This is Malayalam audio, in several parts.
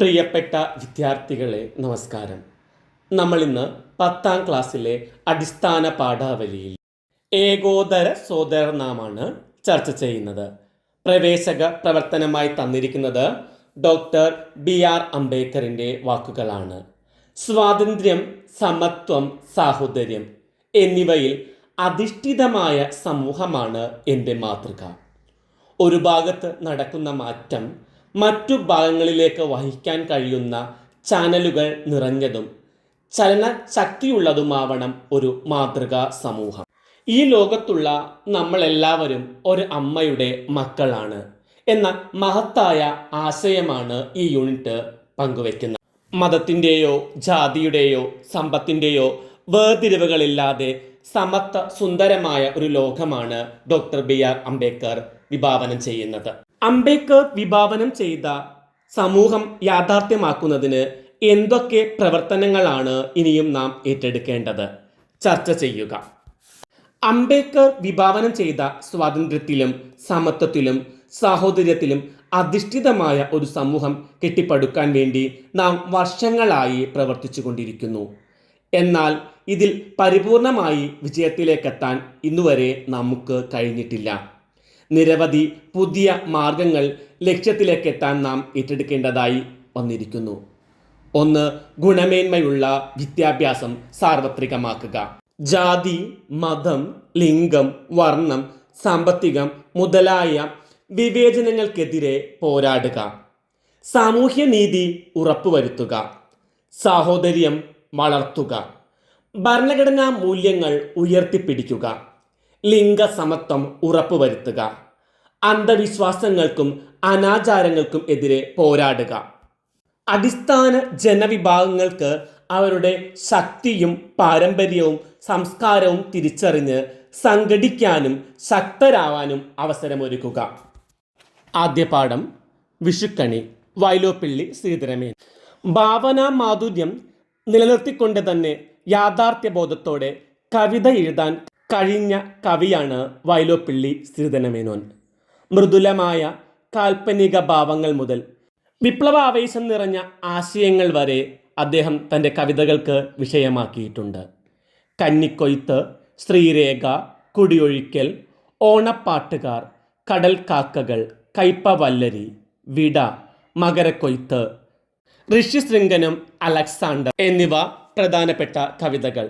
പ്രിയപ്പെട്ട വിദ്യാർത്ഥികളെ നമസ്കാരം. നമ്മൾ ഇന്ന് പത്താം ക്ലാസ്സിലെ അടിസ്ഥാന പാഠാവലിയിൽ ഏകോദര സോദരനാമാണ് ചർച്ച ചെയ്യുന്നത്. പ്രവേശക പ്രവർത്തനമായി തന്നിരിക്കുന്നത് ഡോക്ടർ ബി ആർ അംബേദ്കറിന്റെ വാക്കുകളാണ്. സ്വാതന്ത്ര്യം സമത്വം സാഹോദര്യം എന്നിവയിൽ അധിഷ്ഠിതമായ സമൂഹമാണ് എന്റെ മാതൃക. ഒരു ഭാഗത്ത് നടക്കുന്ന മാറ്റം മറ്റു ഭാഗങ്ങളിലേക്ക് വഹിക്കാൻ കഴിയുന്ന ചാനലുകൾ നിറഞ്ഞതും ചലന ശക്തിയുള്ളതുമാവണം ഒരു മാതൃകാ സമൂഹം. ഈ ലോകത്തുള്ള നമ്മളെല്ലാവരും ഒരു അമ്മയുടെ മക്കളാണ് എന്ന മഹത്തായ ആശയമാണ് ഈ യൂണിറ്റ് പങ്കുവെക്കുന്നത്. മതത്തിന്റെയോ ജാതിയുടെയോ സമ്പത്തിന്റെയോ വേർതിരിവുകളില്ലാതെ സമത്വ സുന്ദരമായ ഒരു ലോകമാണ് ഡോക്ടർ ബി ആർ അംബേദ്കർ വിഭാവനം ചെയ്യുന്നത്. അംബേദ്കർ വിഭാവനം ചെയ്ത സമൂഹം യാഥാർത്ഥ്യമാക്കുന്നതിന് എന്തൊക്കെ പ്രവർത്തനങ്ങളാണ് ഇനിയും നാം ഏറ്റെടുക്കേണ്ടത്? ചർച്ച ചെയ്യുക. അംബേദ്കർ വിഭാവനം ചെയ്ത സ്വാതന്ത്ര്യത്തിലും സമത്വത്തിലും സാഹോദര്യത്തിലും അധിഷ്ഠിതമായ ഒരു സമൂഹം കെട്ടിപ്പടുക്കാൻ വേണ്ടി നാം വർഷങ്ങളായി പ്രവർത്തിച്ചു കൊണ്ടിരിക്കുന്നു എന്നാൽ ഇതിൽ പരിപൂർണമായി വിജയത്തിലേക്കെത്താൻ ഇന്നുവരെ നമുക്ക് കഴിഞ്ഞിട്ടില്ല. നിരവധി പുതിയ മാർഗങ്ങൾ ലക്ഷ്യത്തിലേക്ക് എത്താൻ നാം ഏറ്റെടുക്കേണ്ടതായി വന്നിരിക്കുന്നു. ഒന്ന് ഗുണമേന്മയുള്ള വിദ്യാഭ്യാസം സാർവത്രികമാക്കുക. ജാതി മതം ലിംഗം വർണം സാമ്പത്തികം മുതലായ വിവേചനങ്ങൾക്കെതിരെ പോരാടുക. സാമൂഹ്യ നീതി ഉറപ്പുവരുത്തുക. സാഹോദര്യം വളർത്തുക. ഭരണഘടനാ മൂല്യങ്ങൾ ഉയർത്തിപ്പിടിക്കുക. ലിംഗസമത്വം ഉറപ്പുവരുത്തുക. അന്ധവിശ്വാസങ്ങൾക്കും അനാചാരങ്ങൾക്കും എതിരെ പോരാടുക. അടിസ്ഥാന ജനവിഭാഗങ്ങൾക്ക് അവരുടെ ശക്തിയും പാരമ്പര്യവും സംസ്കാരവും തിരിച്ചറിഞ്ഞ് സംഘടിക്കാനും ശക്തരാവാനും അവസരമൊരുക്കുക. ആദ്യ പാഠം വിഷുക്കണി വൈലോപ്പിള്ളി ശ്രീധരമേൻ ഭാവനാ മാധുര്യം നിലനിർത്തിക്കൊണ്ട് തന്നെ യാഥാർത്ഥ്യബോധത്തോടെ കവിത എഴുതാൻ കഴിഞ്ഞ കവിയാണ് വൈലോപ്പിള്ളി ശ്രീധനമേനോൻ മൃദുലമായ കാൽപ്പനിക ഭാവങ്ങൾ മുതൽ വിപ്ലവ വിപ്ലവാവേശം നിറഞ്ഞ ആശയങ്ങൾ വരെ അദ്ദേഹം തന്റെ കവിതകൾക്ക് വിഷയമാക്കിയിട്ടുണ്ട്. കന്നിക്കൊയ്ത്ത് സ്ത്രീരേഖ കുടിയൊഴിക്കൽ ഓണപ്പാട്ടുകാർ കടൽ കാക്കകൾ കയ്പവല്ലരി വിട മകരക്കൊയ്ത്ത് ഋഷ്യശൃംഗനം അലക്സാണ്ടർ എന്നിവ പ്രധാനപ്പെട്ട കവിതകൾ.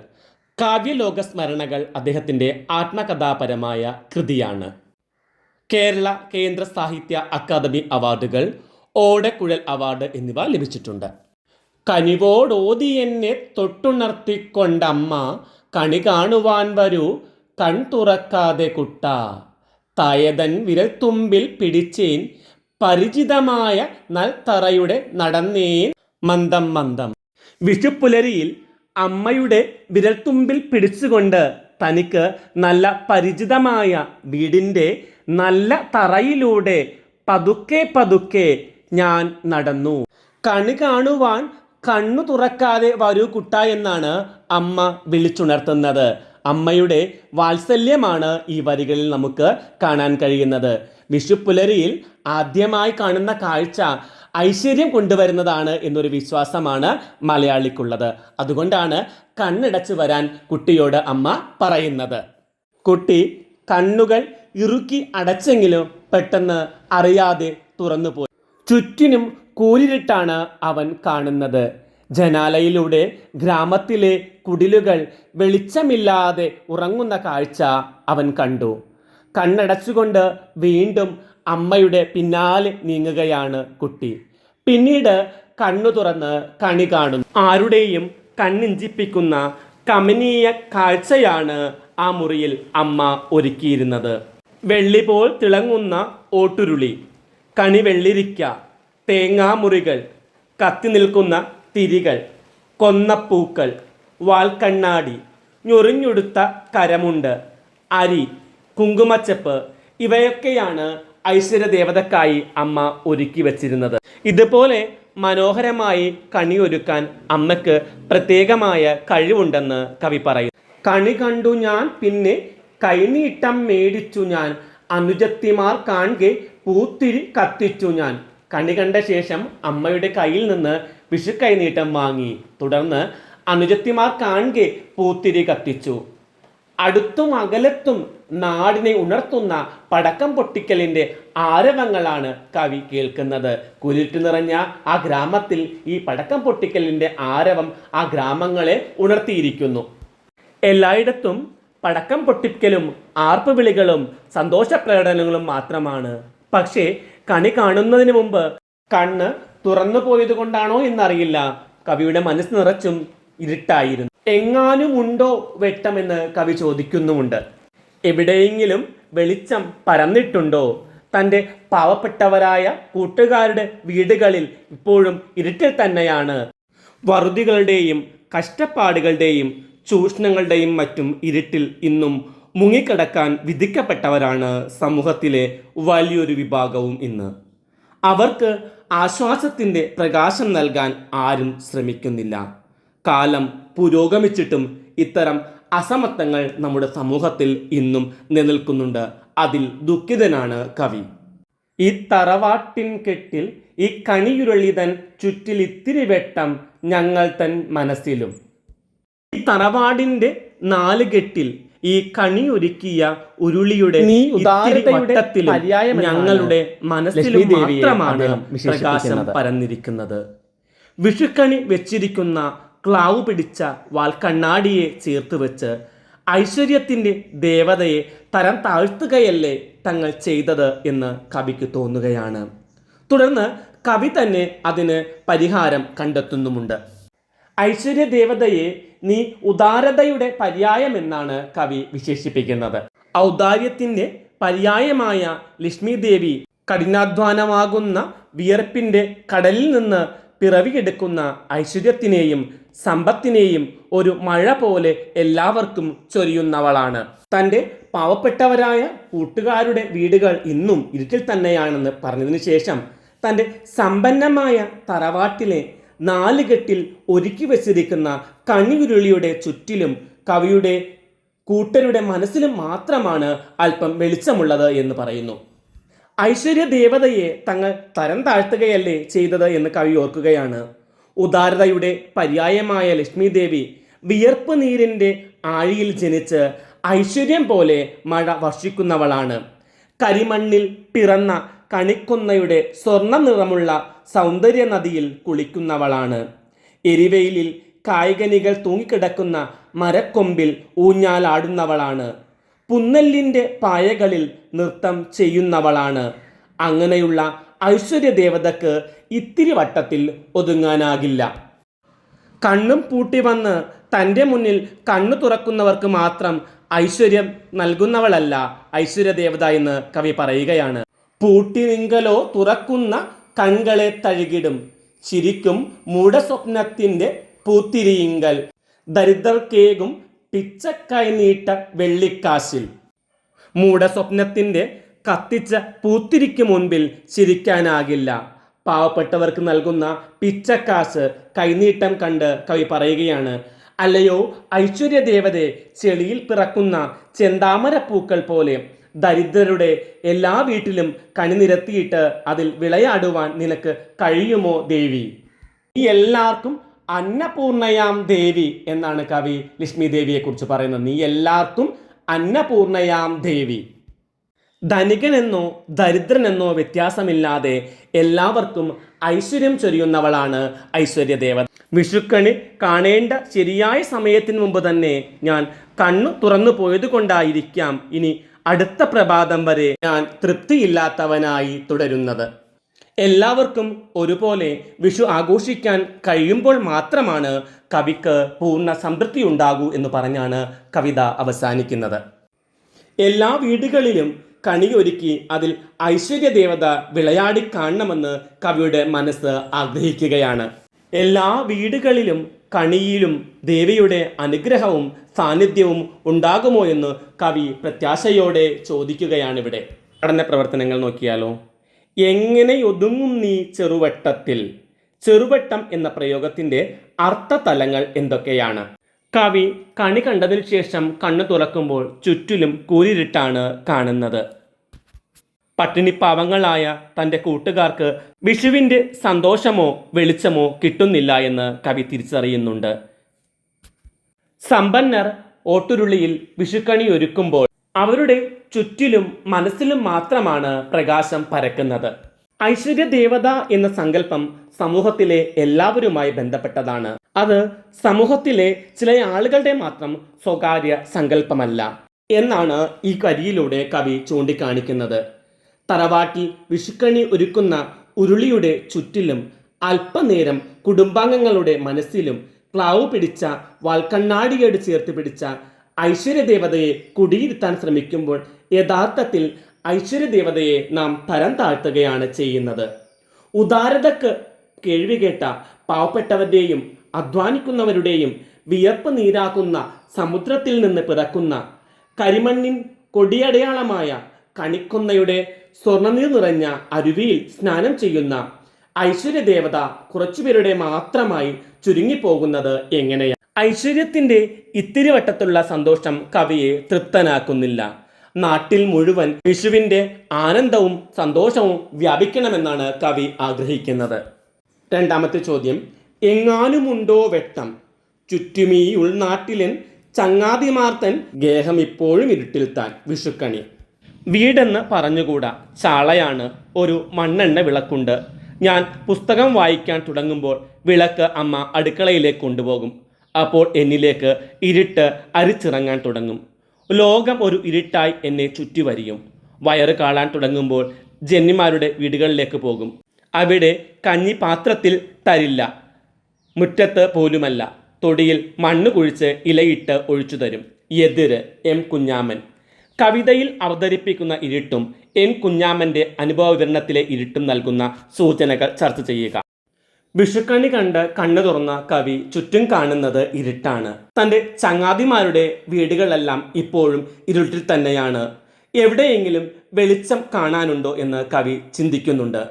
കാവ്യലോക സ്മരണകൾ അദ്ദേഹത്തിന്റെ ആത്മകഥാപരമായ കൃതിയാണ്. കേരള കേന്ദ്ര സാഹിത്യ അക്കാദമി അവാർഡുകൾ ഓടക്കുഴൽ അവാർഡ് എന്നിവ ലഭിച്ചിട്ടുണ്ട്. കനിവോടോതി എന്നെ തൊട്ടുണർത്തിക്കൊണ്ടമ്മ കണി കാണുവാൻ വരൂ കൺ തുറക്കാതെ കുട്ട. തായതൻ വിരൽത്തുമ്പിൽ പിടിച്ചേൻ പരിചിതമായ നൽത്തറയുടെ നടന്നേൻ മന്ദം മന്ദം. വിഷുപ്പുലരിയിൽ അമ്മയുടെ വിരൽത്തുമ്പിൽ പിടിച്ചുകൊണ്ട് തനിക്ക് നല്ല പരിചിതമായ വീടിന്റെ നല്ല തറയിലൂടെ പതുക്കെ പതുക്കെ ഞാൻ നടന്നു. കണി കാണുവാൻ കണ്ണു തുറക്കാതെ വരൂ കുട്ട എന്നാണ് അമ്മ വിളിച്ചുണർത്തുന്നത്. അമ്മയുടെ വാത്സല്യമാണ് ഈ വരികളിൽ നമുക്ക് കാണാൻ കഴിയുന്നത്. വിഷുപ്പുലരിയിൽ ആദ്യമായി കാണുന്ന കാഴ്ച ഐശ്വര്യം കൊണ്ടുവരുന്നതാണ് എന്നൊരു വിശ്വാസമാണ് മലയാളിക്കുള്ളത്. അതുകൊണ്ടാണ് കണ്ണടച്ചു വരാൻ കുട്ടിയോട് അമ്മ പറയുന്നത്. കുട്ടി കണ്ണുകൾ ഇറുക്കി അടച്ചെങ്കിലും പെട്ടെന്ന് അറിയാതെ തുറന്നുപോയി. ചുറ്റിനും കൂരിട്ടാണ് അവൻ കാണുന്നത്. ജനാലയിലൂടെ ഗ്രാമത്തിലെ കുടിലുകൾ വെളിച്ചമില്ലാതെ ഉറങ്ങുന്ന കാഴ്ച അവൻ കണ്ടു. കണ്ണടച്ചുകൊണ്ട് വീണ്ടും അമ്മയുടെ പിന്നാലെ നീങ്ങുകയാണ് കുട്ടി. പിന്നീട് കണ്ണു തുറന്ന് കണി കാണുന്നു. ആരുടെയും കണ്ണിഞ്ചിപ്പിക്കുന്ന കമനീയ കാഴ്ചയാണ് ആ മുറിയിൽ അമ്മ ഒരുക്കിയിരുന്നത്. വെള്ളി പോൽ തിളങ്ങുന്ന ഓട്ടുരുളി കണി വെള്ളിരിക്ക തേങ്ങാമുറികൾ കത്തി നിൽക്കുന്ന തിരികൾ കൊന്നപ്പൂക്കൾ വാൽക്കണ്ണാടി ഞൊറിഞ്ഞുടുത്ത കരമുണ്ട് അരി കുങ്കുമച്ചപ്പ് ഇവയൊക്കെയാണ് ഐശ്വര്യദേവതക്കായി അമ്മ ഒരുക്കി വച്ചിരുന്നത്. ഇതുപോലെ മനോഹരമായി കണിയൊരുക്കാൻ അമ്മയ്ക്ക് പ്രത്യേകമായ കഴിവുണ്ടെന്ന് കവി പറയും കണി കണ്ടു ഞാൻ പിന്നെ കൈനീട്ടം മേടിച്ചു ഞാൻ. അനുജത്തിമാർ കാണുക പൂത്തിരി കത്തിച്ചു ഞാൻ. കണി കണ്ട ശേഷം അമ്മയുടെ കയ്യിൽ നിന്ന് വിഷു കൈനീട്ടം വാങ്ങി. തുടർന്ന് അനുജത്തിമാർ കാണെ പൂത്തിരി കത്തിച്ചു. അടുത്തും അകലത്തും നാടിനെ ഉണർത്തുന്ന പടക്കം പൊട്ടിക്കലിന്റെ ആരവങ്ങളാണ് കവി കേൾക്കുന്നത്. കുരുട്ട് നിറഞ്ഞ ആ ഗ്രാമത്തിൽ ഈ പടക്കം പൊട്ടിക്കലിന്റെ ആരവം ആ ഗ്രാമങ്ങളെ ഉണർത്തിയിരിക്കുന്നു. എല്ലായിടത്തും പടക്കം പൊട്ടിക്കലും ആർപ്പുവിളികളും സന്തോഷ പ്രകടനങ്ങളും മാത്രമാണ്. പക്ഷേ കണി കാണുന്നതിന് മുമ്പ് കണ്ണ് തുറന്നു പോയത് കൊണ്ടാണോ എന്നറിയില്ല. കവിയുടെ മനസ്സ് നിറച്ചും ഇരുട്ടായിരുന്നു. എങ്ങാനും ഉണ്ടോ വെട്ടമെന്ന് കവി ചോദിക്കുന്നുമുണ്ട്. എവിടെയെങ്കിലും വെളിച്ചം പരന്നിട്ടുണ്ടോ? തന്റെ പാവപ്പെട്ടവരായ കൂട്ടുകാരുടെ വീടുകളിൽ ഇപ്പോഴും ഇരുട്ടിൽ തന്നെയാണ്. വറുതികളുടെയും കഷ്ടപ്പാടുകളുടെയും ചൂഷണങ്ങളുടെയും മറ്റും ഇരുട്ടിൽ ഇന്നും മുങ്ങിക്കിടക്കാൻ വിധിക്കപ്പെട്ടവരാണ് സമൂഹത്തിലെ വലിയൊരു വിഭാഗവും ഇന്ന്. അവർക്ക് ആശ്വാസത്തിന്റെ പ്രകാശം നൽകാൻ ആരും ശ്രമിക്കുന്നില്ല. കാലം പുരോഗമിച്ചിട്ടും ഇത്തരം അസമത്വങ്ങൾ നമ്മുടെ സമൂഹത്തിൽ ഇന്നും നിലനിൽക്കുന്നുണ്ട്. അതിൽ ദുഃഖിതനാണ് കവി. ഈ തറവാട്ടിൻ കെട്ടിൽ ഈ കണിയുരുളിതൻ ചുറ്റിൽ ഇത്തിരി വെട്ടം ഞങ്ങൾ തൻ മനസ്സിലും. ഈ തറവാടിന്റെ നാല് കെട്ടിൽ ഈ കണി ഒരുക്കിയ ഉരുളിയുടെ നീ ഇത്തിരി ഉദാരതയുടെ ഞങ്ങളുടെ മനസ്സിലും മാത്രമാണ് പ്രകാശം പരന്നിരിക്കുന്നത്. വിഷുക്കണി വെച്ചിരിക്കുന്ന ക്ലാവ് പിടിച്ച വാൽക്കണ്ണാടിയെ ചേർത്ത് വെച്ച് ഐശ്വര്യത്തിന്റെ ദേവതയെ തരം താഴ്ത്തുകയല്ലേ തങ്ങൾ ചെയ്തത് എന്ന് കവിക്ക് തോന്നുകയാണ്. തുടർന്ന് കവി തന്നെ അതിന് പരിഹാരം കണ്ടെത്തുന്നുമുണ്ട്. ഐശ്വര്യ ദേവതയെ നീ ഉദാരതയുടെ പര്യായമെന്നാണ് കവി വിശേഷിപ്പിക്കുന്നത്. ഔദാര്യത്തിന്റെ പര്യായമായ ലക്ഷ്മി ദേവി കഠിനാധ്വാനമാകുന്ന വിയർപ്പിന്റെ കടലിൽ നിന്ന് പിറവിയെടുക്കുന്ന ഐശ്വര്യത്തിനെയും സമ്പത്തിനെയും ഒരു മഴ പോലെ എല്ലാവർക്കും ചൊരിയുന്നവളാണ്. തന്റെ പാവപ്പെട്ടവരായ കൂട്ടുകാരുടെ വീടുകൾ ഇന്നും ഇരുട്ടിൽ തന്നെയാണെന്ന് പറഞ്ഞതിന് ശേഷം തന്റെ സമ്പന്നമായ തറവാട്ടിലെ നാലുകെട്ടിൽ ഒരുക്കി വച്ചിരിക്കുന്ന കണിയുരുളിയുടെ ചുറ്റിലും കവിയുടെ കൂട്ടരുടെ മനസ്സിലും മാത്രമാണ് അല്പം വെളിച്ചമുള്ളത് എന്ന് പറയുന്നു. ഐശ്വര്യ ദേവതയെ തങ്ങൾ തരം താഴ്ത്തുകയല്ലേ ചെയ്തത് എന്ന് കവി ഓർക്കുകയാണ്. ഉദാരതയുടെ പര്യായമായ ലക്ഷ്മി ദേവി വിയർപ്പ് നീരിന്റെ ആഴിയിൽ ജനിച്ച് ഐശ്വര്യം പോലെ മഴ വർഷിക്കുന്നവളാണ്. കരിമണ്ണിൽ പിറന്ന കണിക്കുന്നയുടെ സ്വർണ നിറമുള്ള സൗന്ദര്യ നദിയിൽ കുളിക്കുന്നവളാണ്. എരിവെയിലിൽ കായികനികൾ തൂങ്ങിക്കിടക്കുന്ന മരക്കൊമ്പിൽ ഊഞ്ഞാലാടുന്നവളാണ്. പുന്നല്ലിന്റെ പായകളിൽ നൃത്തം ചെയ്യുന്നവളാണ്. അങ്ങനെയുള്ള ഐശ്വര്യ ദേവതക്ക് ഇത്തിരി വട്ടത്തിൽ ഒതുങ്ങാനാകില്ല. കണ്ണും പൂട്ടി വന്ന് തന്റെ മുന്നിൽ കണ്ണു തുറക്കുന്നവർക്ക് മാത്രം ഐശ്വര്യം നൽകുന്നവളല്ല ഐശ്വര്യദേവത എന്ന് കവി പറയുകയാണ്. പൂട്ടി നിങ്കലോ തുറക്കുന്ന കൺകളെ തഴുകിടും. ചിരിക്കും മൂടസ്വപ്നത്തിന്റെ പൂത്തിരിയിങ്കൽ. ദരിദ്രർക്കേകും പിച്ചക്കൈനീട്ട വെള്ളിക്കാശിൽ. മൂടസ്വപ്നത്തിന്റെ കത്തിച്ച പൂത്തിരിക്ക് മുൻപിൽ ചിരിക്കാനാകില്ല. പാവപ്പെട്ടവർക്ക് നൽകുന്ന പിച്ചക്കാശ് കൈനീട്ടം കണ്ട് കവി പറയുകയാണ് അല്ലയോ ഐശ്വര്യ ദേവതയെ ചെളിയിൽ പിറക്കുന്ന ചെന്താമര പൂക്കൾ പോലെ ദരിദ്രരുടെ എല്ലാ വീട്ടിലും കണിനിരത്തിയിട്ട് അതിൽ വിളയാടുവാൻ നിനക്ക് കഴിയുമോ ദേവി? ഈ എല്ലാവർക്കും അന്നപൂർണയാം ദേവി എന്നാണ് കവി ലക്ഷ്മി ദേവിയെക്കുറിച്ച് പറയുന്നത്. നീ എല്ലാവർക്കും അന്നപൂർണയാം ദേവി. ധനികനെന്നോ ദരിദ്രനെന്നോ വ്യത്യാസമില്ലാതെ എല്ലാവർക്കും ഐശ്വര്യം ചൊരിയുന്നവളാണ് ഐശ്വര്യദേവത. വിഷുക്കണി കാണേണ്ട ശരിയായ സമയത്തിന് മുമ്പ് തന്നെ ഞാൻ കണ്ണു തുറന്നു പോയത് കൊണ്ടായിരിക്കാം ഇനി അടുത്ത പ്രഭാതം വരെ ഞാൻ തൃപ്തിയില്ലാത്തവനായി തുടരുന്നത്. എല്ലാവർക്കും ഒരുപോലെ വിഷു ആഘോഷിക്കാൻ കഴിയുമ്പോൾ മാത്രമാണ് കവിക്ക് പൂർണ സംതൃപ്തി ഉണ്ടാകൂ എന്ന് പറഞ്ഞാണ് കവിത അവസാനിക്കുന്നത്. എല്ലാ വീടുകളിലും കണിയൊരുക്കി അതിൽ ഐശ്വര്യ ദേവത വിളയാടി കാണണമെന്ന് കവിയുടെ മനസ്സ് ആഗ്രഹിക്കുകയാണ്. എല്ലാ വീടുകളിലും കണിയിലും ദേവിയുടെ അനുഗ്രഹവും സാന്നിധ്യവും ഉണ്ടാകുമോ എന്ന് കവി പ്രത്യാശയോടെ ചോദിക്കുകയാണിവിടെ പഠന പ്രവർത്തനങ്ങൾ നോക്കിയാലോ? എങ്ങനെ ഒതുങ്ങും നീ ചെറുവട്ടത്തിൽ? ചെറുവട്ടം എന്ന പ്രയോഗത്തിന്റെ അർത്ഥതലങ്ങൾ എന്തൊക്കെയാണ്? കവി കണി കണ്ടതിനു ശേഷം കണ്ണു തുറക്കുമ്പോൾ ചുറ്റിലും കൂരിരുട്ടാണ് കാണുന്നത്. പട്ടിണിപ്പാവങ്ങളായ തന്റെ കൂട്ടുകാർക്ക് വിഷുവിന്റെ സന്തോഷമോ വെളിച്ചമോ കിട്ടുന്നില്ല എന്ന് കവി തിരിച്ചറിയുന്നുണ്ട്. സമ്പന്നർ ഓട്ടുരുളിയിൽ വിഷുക്കണി ഒരുക്കുമ്പോൾ അവരുടെ ചുറ്റിലും മനസ്സിലും മാത്രമാണ് പ്രകാശം പരക്കുന്നത്. ഐശ്വര്യ ദേവത എന്ന സങ്കല്പം സമൂഹത്തിലെ എല്ലാവരുമായി ബന്ധപ്പെട്ടതാണ്. അത് സമൂഹത്തിലെ ചില ആളുകളുടെ മാത്രം സ്വകാര്യ സങ്കല്പമല്ല എന്നാണ് ഈ കരിയിലൂടെ കവി ചൂണ്ടിക്കാണിക്കുന്നത്. തറവാട്ടിൽ വിഷുക്കണി ഒരുക്കുന്ന ഉരുളിയുടെ ചുറ്റിലും അല്പനേരം കുടുംബാംഗങ്ങളുടെ മനസ്സിലും ക്ലാവ് പിടിച്ച വാൽക്കണ്ണാടിയോട് ചേർത്ത് പിടിച്ച ഐശ്വര്യദേവതയെ കുടിയിരുത്താൻ ശ്രമിക്കുമ്പോൾ യഥാർത്ഥത്തിൽ ഐശ്വര്യദേവതയെ നാം തരം താഴ്ത്തുകയാണ് ചെയ്യുന്നത്. ഉദാരതക്ക് കേൾവികേട്ട പാവപ്പെട്ടവരുടെയും അധ്വാനിക്കുന്നവരുടെയും വിയർപ്പ് നീരാക്കുന്ന സമുദ്രത്തിൽ നിന്ന് പിറക്കുന്ന കരിമണ്ണിൻ കൊടിയടയാളമായ കണിക്കൊന്നയുടെ സ്വർണനീർ നിറഞ്ഞ അരുവിയിൽ സ്നാനം ചെയ്യുന്ന ഐശ്വര്യദേവത കുറച്ചുപേരുടെ മാത്രമായി ചുരുങ്ങിപ്പോകുന്നത് എങ്ങനെയാണ് ഐശ്വര്യത്തിന്റെ ഇത്തിരിവട്ടത്തുള്ള സന്തോഷം കവിയെ തൃപ്തനാക്കുന്നില്ല. നാട്ടിൽ മുഴുവൻ വിഷുവിന്റെ ആനന്ദവും സന്തോഷവും വ്യാപിക്കണമെന്നാണ് കവി ആഗ്രഹിക്കുന്നത്. രണ്ടാമത്തെ ചോദ്യം എങ്ങാനുമുണ്ടോ വെട്ടം? ചുറ്റുമീ ഉൾനാട്ടിലൻ ചങ്ങാതിമാർത്തൻ ഗേഹം ഇപ്പോഴും ഇരുട്ടിൽ താൻ വിഷുക്കണി. വീടെന്ന് പറഞ്ഞുകൂടാ ചാളയാണ് ഒരു മണ്ണെണ്ണ വിളക്കുണ്ട്. ഞാൻ പുസ്തകം വായിക്കാൻ തുടങ്ങുമ്പോൾ വിളക്ക് അമ്മ അടുക്കളയിലേക്ക് കൊണ്ടുപോകും. അപ്പോൾ എന്നിലേക്ക് ഇരുട്ട് അരിച്ചിറങ്ങാൻ തുടങ്ങും. ലോകം ഒരു ഇരുട്ടായി എന്നെ ചുറ്റി വരിയും വയറ് കാളാൻ തുടങ്ങുമ്പോൾ ജന്മിമാരുടെ വീടുകളിലേക്ക് പോകും. അവിടെ കഞ്ഞി പാത്രത്തിൽ തരില്ല. മുറ്റത്ത് പോലുമല്ല. തൊടിയിൽ മണ്ണ് കുഴിച്ച് ഇലയിട്ട് ഒഴിച്ചു തരും. എതിര് എം കുഞ്ഞാമൻ. കവിതയിൽ അവതരിപ്പിക്കുന്ന ഇരുട്ടും എൻ കുഞ്ഞാമന്റെ അനുഭവ വിവരണത്തിലെ ഇരുട്ടും നൽകുന്ന സൂചനകൾ ചർച്ച ചെയ്യുക. വിഷുക്കണി കണ്ട് കണ്ണു തുറന്ന കവി ചുറ്റും കാണുന്നത് ഇരുട്ടാണ്. തന്റെ ചങ്ങാതിമാരുടെ വീടുകളെല്ലാം ഇപ്പോഴും ഇരുട്ടിൽ തന്നെയാണ്. എവിടെയെങ്കിലും വെളിച്ചം കാണാനുണ്ടോ എന്ന് കവി ചിന്തിക്കുന്നുണ്ട്.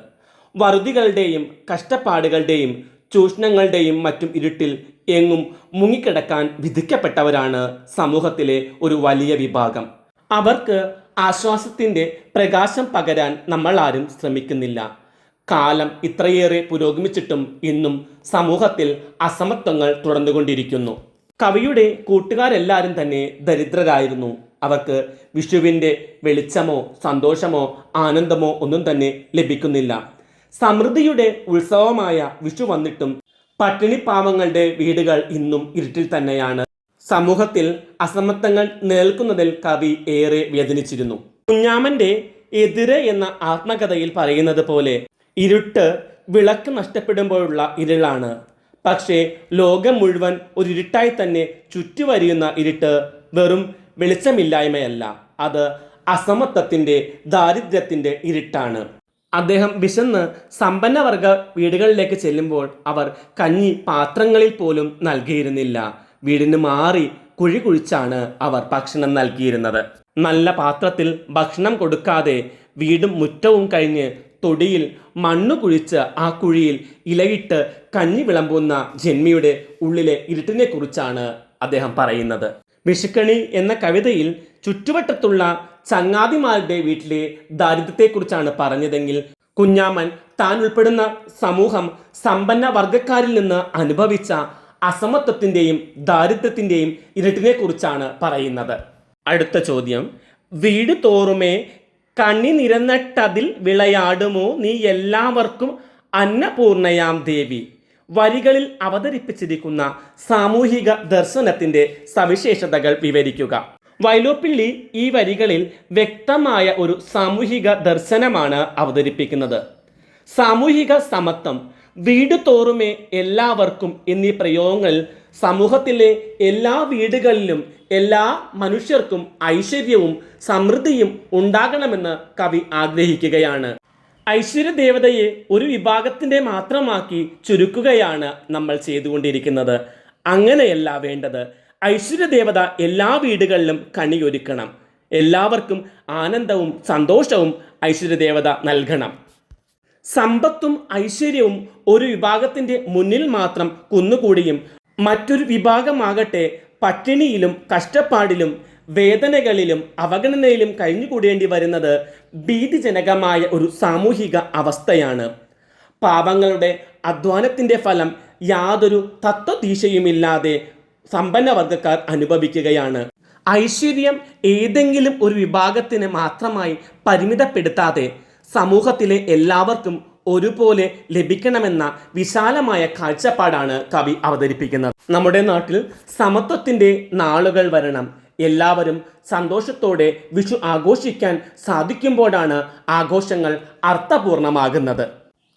വറുതികളുടെയും കഷ്ടപ്പാടുകളുടെയും ചൂഷണങ്ങളുടെയും മറ്റും ഇരുട്ടിൽ എങ്ങും മുങ്ങിക്കിടക്കാൻ വിധിക്കപ്പെട്ടവരാണ് സമൂഹത്തിലെ ഒരു വലിയ വിഭാഗം. അവർക്ക് ആശ്വാസത്തിന്റെ പ്രകാശം പകരാൻ നമ്മൾ ആരും ശ്രമിക്കുന്നില്ല. കാലം ഇത്രയേറെ പുരോഗമിച്ചിട്ടും ഇന്നും സമൂഹത്തിൽ അസമത്വങ്ങൾ തുടർന്നുകൊണ്ടിരിക്കുന്നു. കവിയുടെ കൂട്ടുകാരെല്ലാവരും തന്നെ ദരിദ്രരായിരുന്നു. അവർക്ക് വിഷുവിന്റെ വെളിച്ചമോ സന്തോഷമോ ആനന്ദമോ ഒന്നും തന്നെ ലഭിക്കുന്നില്ല. സമൃദ്ധിയുടെ ഉത്സവമായ വിഷു വന്നിട്ടും പട്ടിണിപ്പാവങ്ങളുടെ വീടുകൾ ഇന്നും ഇരുട്ടിൽ തന്നെയാണ്. സമൂഹത്തിൽ അസമത്വങ്ങൾ നിലനിൽക്കുന്നതിൽ കവി ഏറെ വേദനിച്ചിരുന്നു. കുഞ്ഞാമന്റെ എതിര് എന്ന ആത്മകഥയിൽ പറയുന്നത് പോലെ ഇരുട്ട് വിളക്ക് നഷ്ടപ്പെടുമ്പോഴുള്ള ഇരുളാണ്. പക്ഷേ ലോകം മുഴുവൻ ഒരു ഇരുട്ടായി തന്നെ ചുറ്റുവരിയുന്ന ഇരുട്ട് വെറും വെളിച്ചമില്ലായ്മയല്ല. അത് അസമത്വത്തിന്റെ ദാരിദ്ര്യത്തിന്റെ ഇരുട്ടാണ്. അദ്ദേഹം വിശന്ന് സമ്പന്നവർഗ വീടുകളിലേക്ക് ചെല്ലുമ്പോൾ അവർ കഞ്ഞി പാത്രങ്ങളിൽ പോലും നൽകിയിരുന്നില്ല. വീടിന് മാറി കുഴി കുഴിച്ചാണ് അവർ ഭക്ഷണം നൽകിയിരുന്നത്. നല്ല പാത്രത്തിൽ ഭക്ഷണം കൊടുക്കാതെ വീടും മുറ്റവും കഴിഞ്ഞ് തൊടിയിൽ മണ്ണു കുഴിച്ച് ആ കുഴിയിൽ ഇലയിട്ട് കഞ്ഞി വിളമ്പുന്ന ജന്മിയുടെ ഉള്ളിലെ ഇരുട്ടിനെ കുറിച്ചാണ് അദ്ദേഹം പറയുന്നത്. വിഷുക്കണി എന്ന കവിതയിൽ ചുറ്റുവട്ടത്തുള്ള ചങ്ങാതിമാരുടെ വീട്ടിലെ ദാരിദ്ര്യത്തെക്കുറിച്ചാണ് പറഞ്ഞതെങ്കിൽ കുഞ്ഞാമൻ താൻ ഉൾപ്പെടുന്ന സമൂഹം സമ്പന്ന വർഗക്കാരിൽ നിന്ന് അനുഭവിച്ച അസമത്വത്തിന്റെയും ദാരിദ്ര്യത്തിന്റെയും ഇരുട്ടിനെ കുറിച്ചാണ് പറയുന്നത്. അടുത്ത ചോദ്യം. വീട് തോറുമേ കണ്ണി നിരന്നിട്ടതിൽ വിളയാടുമോ? നീ എല്ലാവർക്കും അന്നപൂർണയാം ദേവി. വരികളിൽ അവതരിപ്പിച്ചിരിക്കുന്ന സാമൂഹിക ദർശനത്തിന്റെ സവിശേഷതകൾ വിവരിക്കുക. വൈലോപ്പിള്ളി ഈ വരികളിൽ വ്യക്തമായ ഒരു സാമൂഹിക ദർശനമാണ് അവതരിപ്പിക്കുന്നത്. സാമൂഹിക സമത്വം വീട് തോറുമേ എല്ലാവർക്കും എന്നീ പ്രയോഗങ്ങളിൽ സമൂഹത്തിലെ എല്ലാ വീടുകളിലും എല്ലാ മനുഷ്യർക്കും ഐശ്വര്യവും സമൃദ്ധിയും ഉണ്ടാകണമെന്ന് കവി ആഗ്രഹിക്കുകയാണ്. ഐശ്വര്യ ദേവതയെ ഒരു വിഭാഗത്തിന്റെ മാത്രമാക്കി ചുരുക്കുകയാണ് നമ്മൾ ചെയ്തുകൊണ്ടിരിക്കുന്നത്. അങ്ങനെയല്ല വേണ്ടത്. ഐശ്വര്യ ദേവത എല്ലാ വീടുകളിലും കണിയൊരുക്കണം. എല്ലാവർക്കും ആനന്ദവും സന്തോഷവും ഐശ്വര്യ ദേവത നൽകണം. സമ്പത്തും ഐശ്വര്യവും ഒരു വിഭാഗത്തിന്റെ മുന്നിൽ മാത്രം കുന്നുകൂടിയും മറ്റൊരു വിഭാഗമാകട്ടെ പട്ടിണിയിലും കഷ്ടപ്പാടിലും വേദനകളിലും അവഗണനയിലും കഴിഞ്ഞുകൂടേണ്ടി വരുന്നത് ഭീതിജനകമായ ഒരു സാമൂഹിക അവസ്ഥയാണ്. പാപങ്ങളുടെ അധ്വാനത്തിന്റെ ഫലം യാതൊരു തത്വദീശയുമില്ലാതെ സമ്പന്നവർഗക്കാർ അനുഭവിക്കുകയാണ്. ഐശ്വര്യം ഏതെങ്കിലും ഒരു വിഭാഗത്തിന് മാത്രമായി പരിമിതപ്പെടുത്താതെ സമൂഹത്തിലെ എല്ലാവർക്കും ഒരുപോലെ ലഭിക്കണമെന്ന വിശാലമായ കാഴ്ചപ്പാടാണ് കവി അവതരിപ്പിക്കുന്നത്. നമ്മുടെ നാട്ടിൽ സമത്വത്തിന്റെ നാളുകൾ വരണം. എല്ലാവരും സന്തോഷത്തോടെ വിഷു ആഘോഷിക്കാൻ സാധിക്കുമ്പോഴാണ് ആഘോഷങ്ങൾ അർത്ഥപൂർണമാകുന്നത്.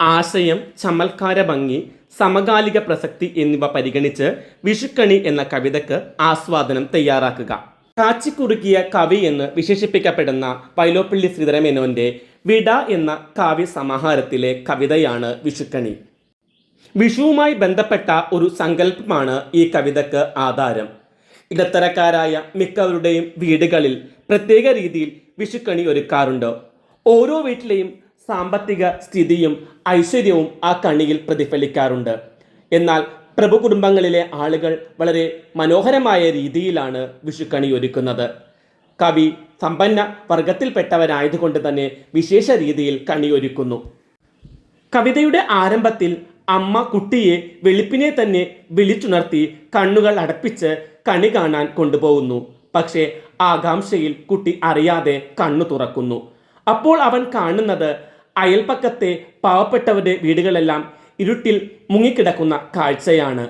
ആശയം ചമൽക്കാര ഭംഗി സമകാലിക പ്രസക്തി എന്നിവ പരിഗണിച്ച് വിഷുക്കണി എന്ന കവിതയ്ക്ക് ആസ്വാദനം തയ്യാറാക്കുക. കാച്ചിക്കുറുക്കിയ കവി എന്ന് വിശേഷിപ്പിക്കപ്പെടുന്ന പൈലോപ്പള്ളി ശ്രീധരമേനോന്റെ വിട എന്ന കാവ്യ സമാഹാരത്തിലെ കവിതയാണ് വിഷുക്കണി. വിഷുവുമായി ബന്ധപ്പെട്ട ഒരു സങ്കല്പമാണ് ഈ കവിതയ്ക്ക് ആധാരം. ഇടത്തരക്കാരായ മിക്കവരുടെയും വീടുകളിൽ പ്രത്യേക രീതിയിൽ വിഷുക്കണി ഒരുക്കാറുണ്ട്. ഓരോ വീട്ടിലെയും സാമ്പത്തിക സ്ഥിതിയും ഐശ്വര്യവും ആ കണിയിൽ പ്രതിഫലിക്കാറുണ്ട്. എന്നാൽ പ്രഭു കുടുംബങ്ങളിലെ ആളുകൾ വളരെ മനോഹരമായ രീതിയിലാണ് വിഷുക്കണി ഒരുക്കുന്നത്. കവി സമ്പന്ന വർഗത്തിൽപ്പെട്ടവരായതുകൊണ്ട് തന്നെ വിശേഷ രീതിയിൽ കണിയൊരുക്കുന്നു. കവിതയുടെ ആരംഭത്തിൽ അമ്മ കുട്ടിയെ വെളുപ്പിനെ തന്നെ വിളിച്ചുണർത്തി കണ്ണുകൾ അടപ്പിച്ച് കണി കാണാൻ കൊണ്ടുപോകുന്നു. പക്ഷേ ആകാംക്ഷയിൽ കുട്ടി അറിയാതെ കണ്ണു തുറക്കുന്നു. അപ്പോൾ അവൻ കാണുന്നത് അയൽപ്പക്കത്തെ പാവപ്പെട്ടവരുടെ വീടുകളെല്ലാം ഇരുട്ടിൽ മുങ്ങിക്കിടക്കുന്ന കാഴ്ചയാണ്.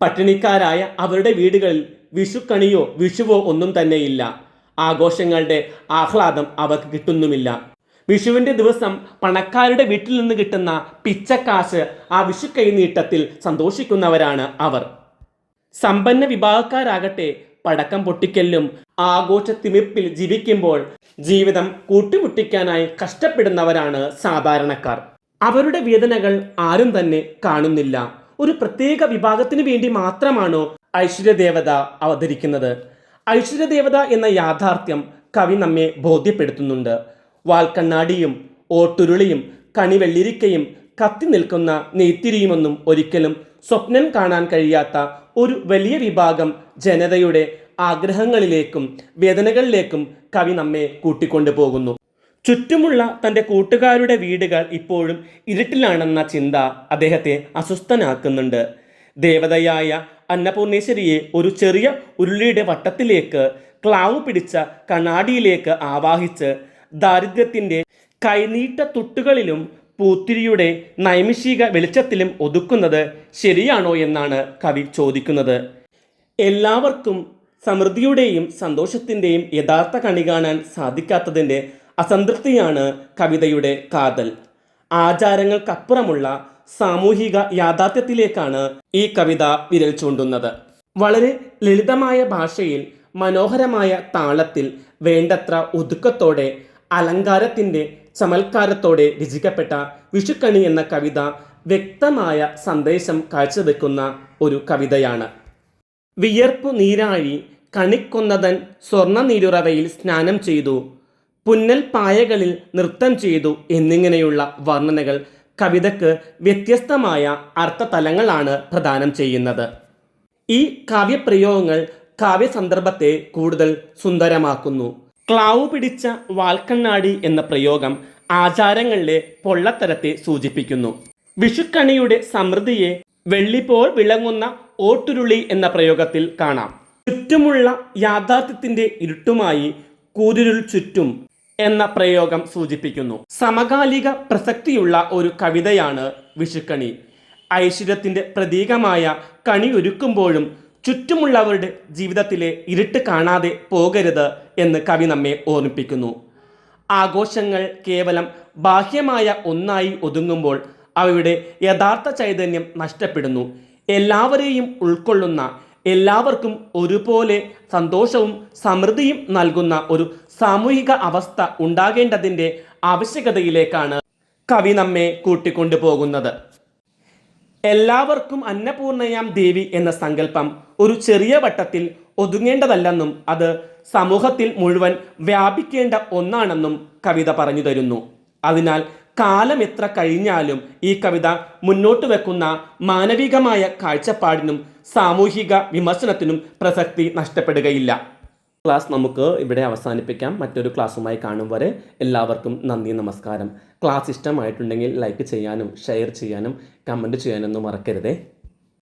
പട്ടിണിക്കാരായ അവരുടെ വീടുകളിൽ വിഷുക്കണിയോ വിഷുവോ ഒന്നും തന്നെയില്ല. ആഘോഷങ്ങളുടെ ആഹ്ലാദം അവർക്ക് കിട്ടുന്നുമില്ല. വിഷുവിന്റെ ദിവസം പണക്കാരുടെ വീട്ടിൽ നിന്ന് കിട്ടുന്ന പിച്ചക്കാശ് ആ വിഷു കൈനീട്ടത്തിൽ സന്തോഷിക്കുന്നവരാണ് അവർ. സമ്പന്ന വിഭാഗക്കാരാകട്ടെ പടക്കം പൊട്ടിക്കലും ആഘോഷത്തിമിപ്പിൽ ജീവിക്കുമ്പോൾ ജീവിതം കൂട്ടിമുട്ടിക്കാനായി കഷ്ടപ്പെടുന്നവരാണ് സാധാരണക്കാർ. അവരുടെ വേദനകൾ ആരും തന്നെ കാണുന്നില്ല. ഒരു പ്രത്യേക വിഭാഗത്തിന് വേണ്ടി മാത്രമാണോ ഐശ്വര്യദേവത അവതരിക്കുന്നത്? ഐശ്വര്യദേവത എന്ന യാഥാർത്ഥ്യം കവി നമ്മെ ബോധ്യപ്പെടുത്തുന്നുണ്ട്. വാൽക്കണ്ണാടിയും ഓട്ടുരുളിയും കണിവെള്ളിരിക്കയും കത്തി നിൽക്കുന്ന നെയ്ത്തിരിയുമൊന്നും ഒരിക്കലും സ്വപ്നം കാണാൻ കഴിയാത്ത ഒരു വലിയ വിഭാഗം ജനതയുടെ ആഗ്രഹങ്ങളിലേക്കും വേദനകളിലേക്കും കവി നമ്മെ കൂട്ടിക്കൊണ്ടു പോകുന്നു ചുറ്റുമുള്ള തന്റെ കൂട്ടുകാരുടെ വീടുകൾ ഇപ്പോഴും ഇരുട്ടിലാണെന്ന ചിന്ത അദ്ദേഹത്തെ അസ്വസ്ഥനാക്കുന്നുണ്ട്. ദേവതയായ അന്നപൂർണേശ്വരിയെ ഒരു ചെറിയ ഉരുളിയുടെ വട്ടത്തിലേക്ക് ക്ലാവ് പിടിച്ച കണ്ണാടിയിലേക്ക് ആവാഹിച്ച് ദാരിദ്ര്യത്തിന്റെ കൈനീട്ട തുട്ടുകളിലും പൂത്തിരിയുടെ നൈമിഷിക വെളിച്ചത്തിലും ഒതുക്കുന്നത് ശരിയാണോ എന്നാണ് കവി ചോദിക്കുന്നത്. എല്ലാവർക്കും സമൃദ്ധിയുടെയും സന്തോഷത്തിന്റെയും യഥാർത്ഥ കണി കാണാൻ സാധിക്കാത്തതിന്റെ അസംതൃപ്തിയാണ് കവിതയുടെ കാതൽ. ആചാരങ്ങൾക്കപ്പുറമുള്ള സാമൂഹിക യാഥാർത്ഥ്യത്തിലേക്കാണ് ഈ കവിത വിരൽ ചൂണ്ടുന്നത്. വളരെ ലളിതമായ ഭാഷയിൽ മനോഹരമായ താളത്തിൽ വേണ്ടത്ര ഒതുക്കത്തോടെ അലങ്കാരത്തിന്റെ ചമൽക്കാരത്തോടെ രചിക്കപ്പെട്ട വിഷുക്കണി എന്ന കവിത വ്യക്തമായ സന്ദേശം കാഴ്ചവെക്കുന്ന ഒരു കവിതയാണ്. വിയർപ്പു നീരാഴി കണിക്കൊന്നതൻ സ്വർണ നീരുറവയിൽ സ്നാനം ചെയ്തു പുന്നൽ പായകളിൽ നൃത്തം ചെയ്തു എന്നിങ്ങനെയുള്ള വർണനകൾ കവിതയ്ക്ക് വ്യത്യസ്തമായ അർത്ഥതലങ്ങളാണ് പ്രദാനം ചെയ്യുന്നത്. ഈ കാവ്യപ്രയോഗങ്ങൾ കാവ്യസന്ദർഭത്തെ കൂടുതൽ സുന്ദരമാക്കുന്നു. ക്ലാവ് പിടിച്ച വാൽക്കണ്ണാടി എന്ന പ്രയോഗം ആചാരങ്ങളിലെ പൊള്ളത്തരത്തെ സൂചിപ്പിക്കുന്നു. വിഷുക്കണിയുടെ സമൃദ്ധിയെ വെള്ളിപ്പോൾ വിളങ്ങുന്ന ഓട്ടുരുളി എന്ന പ്രയോഗത്തിൽ കാണാം. ചുറ്റുമുള്ള യാഥാർത്ഥ്യത്തിന്റെ ഇരുട്ടുമായി കൂരിരുൾ ചുറ്റും എന്ന പ്രയോഗം സൂചിപ്പിക്കുന്നു. സമകാലിക പ്രസക്തിയുള്ള ഒരു കവിതയാണ് വിഷുക്കണി ഐശ്വര്യത്തിന്റെ പ്രതീകമായ കണി ഒരുക്കുമ്പോഴും ചുറ്റുമുള്ളവരുടെ ജീവിതത്തിലെ ഇരുട്ട് കാണാതെ പോകരുത് എന്ന് കവി നമ്മെ ഓർമ്മിപ്പിക്കുന്നു. ആഘോഷങ്ങൾ കേവലം ബാഹ്യമായ ഒന്നായി ഒതുങ്ങുമ്പോൾ അവയുടെ യഥാർത്ഥ ചൈതന്യം നഷ്ടപ്പെടുന്നു. എല്ലാവരെയും ഉൾക്കൊള്ളുന്ന എല്ലാവർക്കും ഒരുപോലെ സന്തോഷവും സമൃദ്ധിയും നൽകുന്ന ഒരു സാമൂഹിക അവസ്ഥ ഉണ്ടാകേണ്ടതിന്റെ ആവശ്യകതയിലേക്കാണ് കവി നമ്മെ കൂട്ടിക്കൊണ്ടുപോകുന്നത്. എല്ലാവർക്കും അന്നപൂർണയാം ദേവി എന്ന സങ്കല്പം ഒരു ചെറിയ വട്ടത്തിൽ ഒതുങ്ങേണ്ടതല്ലെന്നും അത് സമൂഹത്തിൽ മുഴുവൻ വ്യാപിക്കേണ്ട ഒന്നാണെന്നും കവിത പറഞ്ഞു തരുന്നു. അതിനാൽ കാലം എത്ര കഴിഞ്ഞാലും ഈ കവിത മുന്നോട്ട് വെക്കുന്ന മാനവികമായ കാഴ്ചപ്പാടിനും സാമൂഹിക വിമർശനത്തിനും പ്രസക്തി നഷ്ടപ്പെടുകയില്ല. ക്ലാസ് നമുക്ക് ഇവിടെ അവസാനിപ്പിക്കാം. മറ്റൊരു ക്ലാസ്സുമായി കാണും വരെ എല്ലാവർക്കും നന്ദി നമസ്കാരം. ക്ലാസ് ഇഷ്ടമായിട്ടുണ്ടെങ്കിൽ ലൈക്ക് ചെയ്യാനും ഷെയർ ചെയ്യാനും കമന്റ് ചെയ്യാനൊന്നും മറക്കരുതേ.